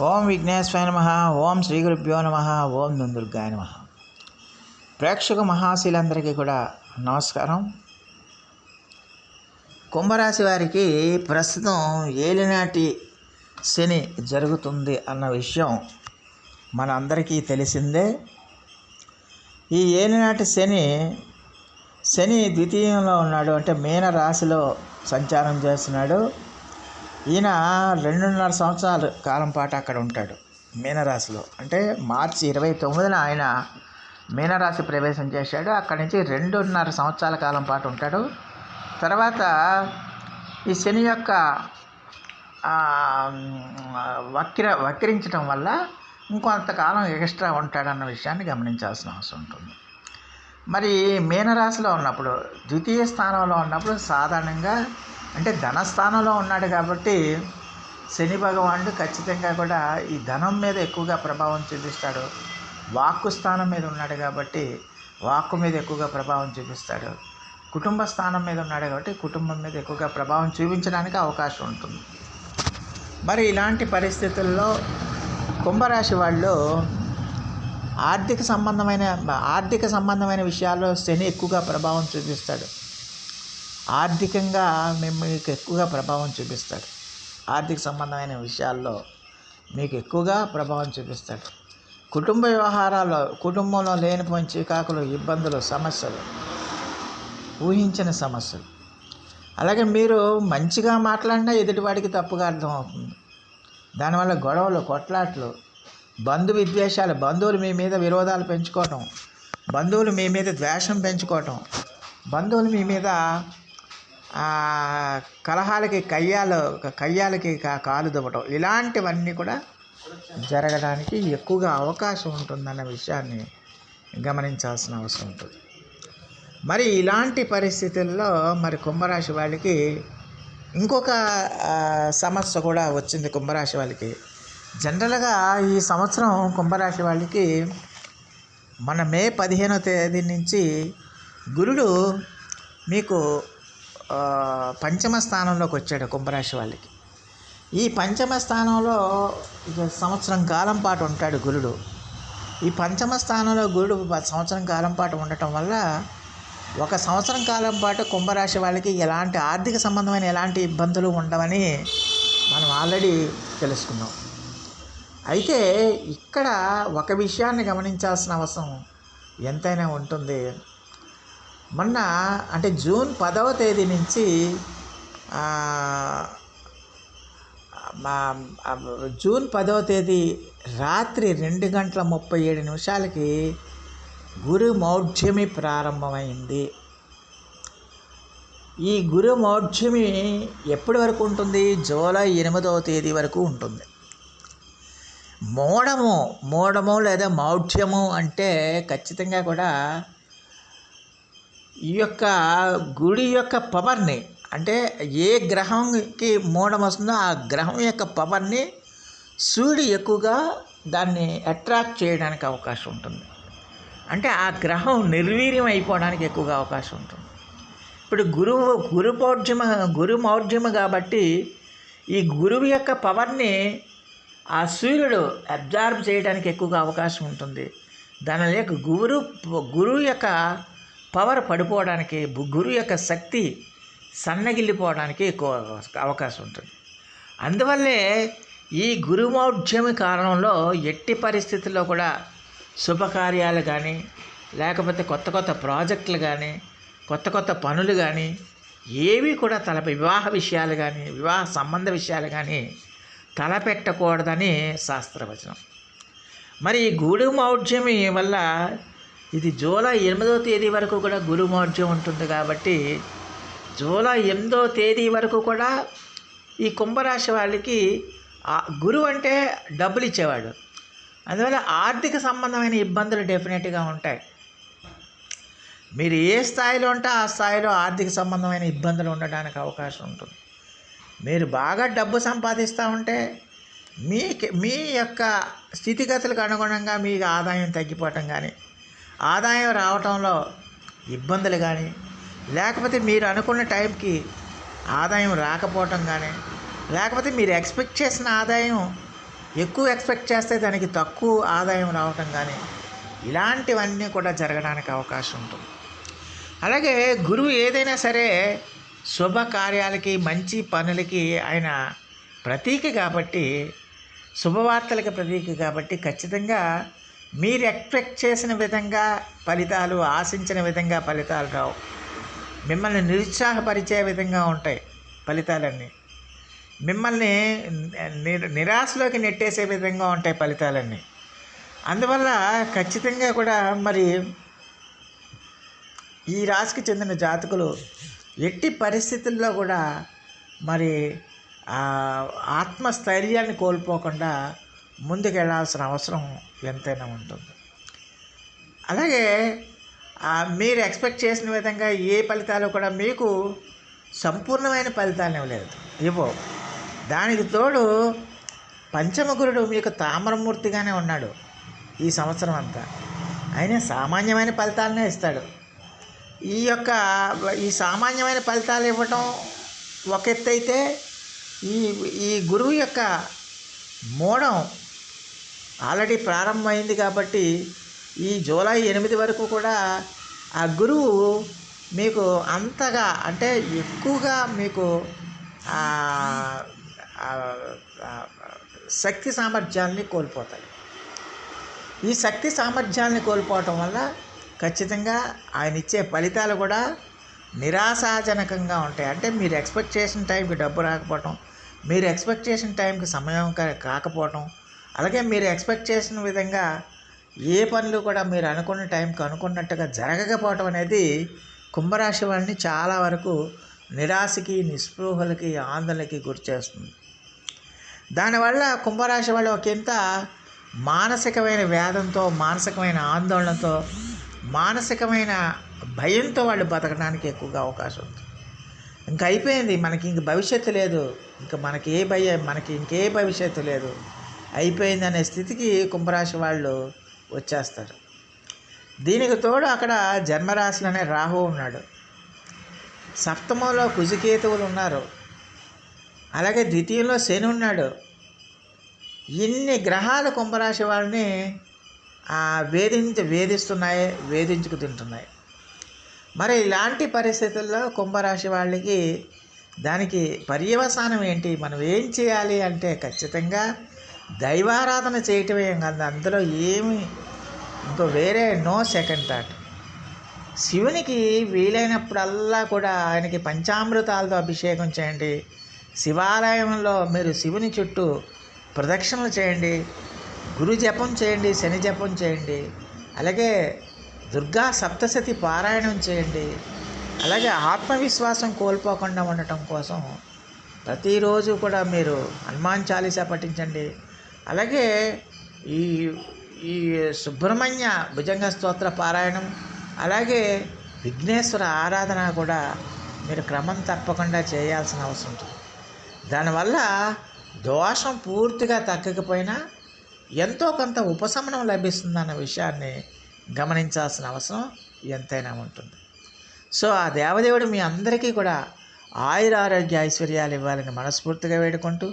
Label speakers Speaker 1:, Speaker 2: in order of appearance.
Speaker 1: ఓం విఘ్నేశ్వర నమ ఓం శ్రీ గురుభ్యో నమ ఓం దుందుర్గాయ నమ. ప్రేక్షక మహాశీలందరికీ కూడా నమస్కారం. కుంభరాశి వారికి ప్రస్తుతం ఏలినాటి శని జరుగుతుంది అన్న విషయం మన అందరికీ తెలిసిందే. ఈ ఏలినాటి శని శని ద్వితీయంలో ఉన్నాడు అంటే మీన రాశిలో సంచారం చేస్తున్నాడు. ఈయన రెండున్నర సంవత్సరాలు కాలం పాటు అక్కడ ఉంటాడు మీనరాశిలో. అంటే మార్చి ఇరవై తొమ్మిదిన ఆయన మీనరాశి ప్రవేశం చేశాడు. అక్కడి నుంచి రెండున్నర సంవత్సరాల కాలం పాటు ఉంటాడు. తర్వాత ఈ శని యొక్క వక్ర వక్రించడం వల్ల ఇంకొంతకాలం ఎక్స్ట్రా ఉంటాడన్న విషయాన్ని గమనించాల్సిన అవసరం ఉంటుంది. మరి మీనరాశిలో ఉన్నప్పుడు ద్వితీయ స్థానంలో ఉన్నప్పుడు సాధారణంగా అంటే ధనస్థానంలో ఉన్నాడు కాబట్టి శని భగవానుడు ఖచ్చితంగా కూడా ఈ ధనం మీద ఎక్కువగా ప్రభావం చూపిస్తాడు. వాక్కు స్థానం మీద ఉన్నాడు కాబట్టి వాక్కు మీద ఎక్కువగా ప్రభావం చూపిస్తాడు. కుటుంబ స్థానం మీద ఉన్నాడు కాబట్టి కుటుంబం మీద ఎక్కువగా ప్రభావం చూపించడానికి అవకాశం ఉంటుంది. మరి ఇలాంటి పరిస్థితుల్లో కుంభరాశి వాళ్ళు ఆర్థిక సంబంధమైన ఆర్థిక సంబంధమైన విషయాల్లో శని ఎక్కువగా ప్రభావం చూపిస్తాడు. ఆర్థికంగా మిమ్మల్ని ఎక్కువగా ప్రభావం చూపిస్తాడు. ఆర్థిక సంబంధమైన విషయాల్లో మీకు ఎక్కువగా ప్రభావం చూపిస్తాడు. కుటుంబ వ్యవహారాల్లో కుటుంబంలో లేనిపోయిన చికాకులు ఇబ్బందులు సమస్యలు ఊహించిన సమస్యలు. అలాగే మీరు మంచిగా మాట్లాడినా ఎదుటివాడికి తప్పుగా అర్థమవుతుంది. దానివల్ల గొడవలు కొట్లాట్లు బంధు విద్వేషాలు బంధువులు మీ మీద విరోధాలు పెంచుకోవటం బంధువులు మీ మీద ద్వేషం పెంచుకోవటం బంధువులు మీ మీద కలహాలకి కయ్యాలు కయ్యాలకి కాలు దువ్వటం ఇలాంటివన్నీ కూడా జరగడానికి ఎక్కువగా అవకాశం ఉంటుందన్న విషయాన్ని గమనించాల్సిన అవసరం ఉంటుంది. మరి ఇలాంటి పరిస్థితుల్లో మరి కుంభరాశి వాళ్ళకి ఇంకొక సమస్య కూడా వచ్చింది కుంభరాశి వాళ్ళకి. జనరల్గా ఈ సంవత్సరం కుంభరాశి వాళ్ళకి మన మే పదిహేనో తేదీ నుంచి గురుడు మీకు పంచమ స్థానంలోకి వచ్చాడు కుంభరాశి వాళ్ళకి. ఈ పంచమ స్థానంలో సంవత్సరం కాలం పాటు ఉంటాడు గురుడు. ఈ పంచమ స్థానంలో గురుడు సంవత్సరం కాలం పాటు ఉండటం వల్ల ఒక సంవత్సరం కాలం పాటు కుంభరాశి వాళ్ళకి ఎలాంటి ఆర్థిక సంబంధమైన ఎలాంటి ఇబ్బందులు ఉండవని మనం ఆల్రెడీ తెలుసుకున్నాం. అయితే ఇక్కడ ఒక విషయాన్ని గమనించాల్సిన అవసరం ఎంతైనా ఉంటుంది. మొన్న అంటే జూన్ పదవ తేదీ నుంచి మా జూన్ పదవ తేదీ రాత్రి రెండు గంటల ముప్పై ఏడు నిమిషాలకి గురు మౌఢ్యమి ప్రారంభమైంది. ఈ గురు మౌఢ్యమి ఎప్పటి వరకు ఉంటుంది? జూలై ఎనిమిదవ తేదీ వరకు ఉంటుంది. మోడము మోడము లేదా మౌఢ్యము అంటే ఖచ్చితంగా కూడా ఈ యొక్క గుడి యొక్క పవర్ని అంటే ఏ గ్రహంకి మూడం వస్తుందో ఆ గ్రహం యొక్క పవర్ని సూర్యుడు ఎక్కువగా దాన్ని అట్రాక్ట్ చేయడానికి అవకాశం ఉంటుంది. అంటే ఆ గ్రహం నిర్వీర్యం అయిపోవడానికి ఎక్కువగా అవకాశం ఉంటుంది. ఇప్పుడు గురువు గురు పౌర్జమ గురు మౌర్జమ కాబట్టి ఈ గురువు యొక్క పవర్ని ఆ సూర్యుడు అబ్జార్బ్ చేయడానికి ఎక్కువగా అవకాశం ఉంటుంది. దాని లేక గురు గురువు యొక్క పవర్ పడిపోవడానికి గురు గురువు యొక్క శక్తి సన్నగిల్లిపోవడానికి ఎక్కువ అవకాశం ఉంటుంది. అందువల్లే ఈ గురుమౌఢ్యం కారణంలో ఎట్టి పరిస్థితుల్లో కూడా శుభకార్యాలు కానీ లేకపోతే కొత్త కొత్త ప్రాజెక్టులు కానీ కొత్త కొత్త పనులు కానీ ఏవి కూడా తలపై వివాహ విషయాలు కానీ వివాహ సంబంధ విషయాలు కానీ తలపెట్టకూడదని శాస్త్రవచనం. మరి ఈ గూడు మౌఢ్యం వల్ల ఇది జూలై ఎనిమిదవ తేదీ వరకు కూడా గురు మౌఢ్యం ఉంటుంది కాబట్టి జూలై ఎనిమిదో తేదీ వరకు కూడా ఈ కుంభరాశి వాళ్ళకి గురువు అంటే డబ్బులు ఇచ్చేవాడు. అందువల్ల ఆర్థిక సంబంధమైన ఇబ్బందులు డెఫినెట్గా ఉంటాయి. మీరు ఏ స్థాయిలో ఉంటే ఆ స్థాయిలో ఆర్థిక సంబంధమైన ఇబ్బందులు ఉండడానికి అవకాశం ఉంటుంది. మీరు బాగా డబ్బు సంపాదిస్తూ ఉంటే మీ మీ యొక్క స్థితిగతులకు అనుగుణంగా మీకు ఆదాయం తగ్గిపోవటం కానీ ఆదాయం రావటంలో ఇబ్బందులు కానీ లేకపోతే మీరు అనుకున్న టైంకి ఆదాయం రాకపోవటం కానీ లేకపోతే మీరు ఎక్స్పెక్ట్ చేసిన ఆదాయం ఎక్కువ ఎక్స్పెక్ట్ చేస్తే దానికి తక్కువ ఆదాయం రావటం కానీ ఇలాంటివన్నీ కూడా జరగడానికి అవకాశం ఉంటుంది. అలాగే గురువు ఏదైనా సరే శుభకార్యాలకి మంచి పనులకి ఆయన ప్రతీక కాబట్టి శుభవార్తలకి ప్రతీక కాబట్టి ఖచ్చితంగా మీరు ఎక్స్పెక్ట్ చేసిన విధంగా ఫలితాలు ఆశించిన విధంగా ఫలితాలు రావు. మిమ్మల్ని నిరుత్సాహపరిచే విధంగా ఉంటాయి ఫలితాలన్నీ. మిమ్మల్ని నిరాశలోకి నెట్టేసే విధంగా ఉంటాయి ఫలితాలన్నీ. అందువల్ల ఖచ్చితంగా కూడా మరి ఈ రాశికి చెందిన జాతకులు ఎట్టి పరిస్థితుల్లో కూడా మరి ఆత్మస్థైర్యాన్ని కోల్పోకుండా ముందుకెళ్ళాల్సిన అవసరం ఎంతైనా ఉంటుంది. అలాగే మీరు ఎక్స్పెక్ట్ చేసిన విధంగా ఏ ఫలితాలు కూడా మీకు సంపూర్ణమైన ఫలితాలు ఇవ్వలేదు. ఇవ్వవు. దానికి తోడు పంచమగురుడు మీకు తామరమూర్తిగానే ఉన్నాడు ఈ సంవత్సరం అంతా. అయినా సామాన్యమైన ఫలితాలనే ఇస్తాడు. ఈ యొక్క ఈ సామాన్యమైన ఫలితాలు ఇవ్వటం ఒక ఎత్తు అయితే ఈ ఈ గురువు యొక్క మూడం ఆల్రెడీ ప్రారంభమైంది కాబట్టి ఈ జూలై ఎనిమిది వరకు కూడా ఆ గురువు మీకు అంతగా అంటే ఎక్కువగా మీకు శక్తి సామర్థ్యాల్ని కోల్పోతాయి ఈ శక్తి సామర్థ్యాన్ని కోల్పోవటం వల్ల ఖచ్చితంగా ఆయన ఇచ్చే ఫలితాలు కూడా నిరాశాజనకంగా ఉంటాయి. అంటే మీరు ఎక్స్పెక్ట్ చేసిన టైంకి డబ్బు రాకపోవటం మీరు ఎక్స్పెక్ట్ చేసిన టైంకి సమయం కా- కాకపోవటం అలాగే మీరు ఎక్స్పెక్ట్ చేసిన విధంగా ఏ పనులు కూడా మీరు అనుకున్న టైంకి అనుకున్నట్టుగా జరగకపోవటం అనేది కుంభరాశి వారిని చాలా వరకు నిరాశకి నిస్పృహలకి ఆందోళనకి గురి చేస్తుంది. దానివల్ల కుంభరాశి వాళ్ళు ఒకంత మానసికమైన వేదంతో మానసికమైన ఆందోళనతో మానసికమైన భయంతో వాళ్ళు బతకడానికి ఎక్కువగా అవకాశం ఉంది. ఇంకా అయిపోయింది. మనకి ఇంక భవిష్యత్తు లేదు. ఇంకా మనకి ఏ భయం మనకి ఇంకే భవిష్యత్తు లేదు. అయిపోయిందనే స్థితికి కుంభరాశి వాళ్ళు వచ్చేస్తారు. దీనికి తోడు అక్కడ జన్మరాశిలోనే రాహు ఉన్నాడు. సప్తమంలో కుజికేతువులు ఉన్నారు. అలాగే ద్వితీయంలో శని ఉన్నాడు. ఇన్ని గ్రహాలు కుంభరాశి వాళ్ళని ఆ, వేధించి వేధిస్తున్నాయి వేధించుకు తింటున్నాయి మరి ఇలాంటి పరిస్థితుల్లో కుంభరాశి వాళ్ళకి దానికి పర్యవసానం ఏంటి? మనం ఏం చేయాలి అంటే ఖచ్చితంగా దైవారాధన చేయటమే కాదు. అందులో ఏమి ఇంకో వేరే నో సెకండ్ థాట్. శివునికి వీలైనప్పుడల్లా కూడా ఆయనకి పంచామృతాలతో అభిషేకం చేయండి. శివాలయంలో మీరు శివుని చుట్టూ ప్రదక్షిణలు చేయండి. గురు జపం చేయండి శని జపం చేయండి. అలాగే దుర్గా సప్తశతి పారాయణం చేయండి. అలాగే ఆత్మవిశ్వాసం కోల్పోకుండా ఉండటం కోసం ప్రతిరోజు కూడా మీరు హనుమాన్ చాలీసా పఠించండి. అలాగే ఈ ఈ సుబ్రహ్మణ్య భుజంగ స్తోత్ర పారాయణం అలాగే విఘ్నేశ్వర ఆరాధన కూడా మీరు క్రమం తప్పకుండా చేయాల్సిన అవసరం ఉంటుంది. దానివల్ల దోషం పూర్తిగా తగ్గకపోయినా ఎంతో కొంత ఉపశమనం లభిస్తుందన్న విషయాన్ని గమనించాల్సిన అవసరం ఎంతైనా ఉంటుంది. సో ఆ దేవదేవుడు మీ అందరికీ కూడా ఆయుర ఆరోగ్య ఐశ్వర్యాలు ఇవ్వాలని మనస్ఫూర్తిగా వేడుకుంటూ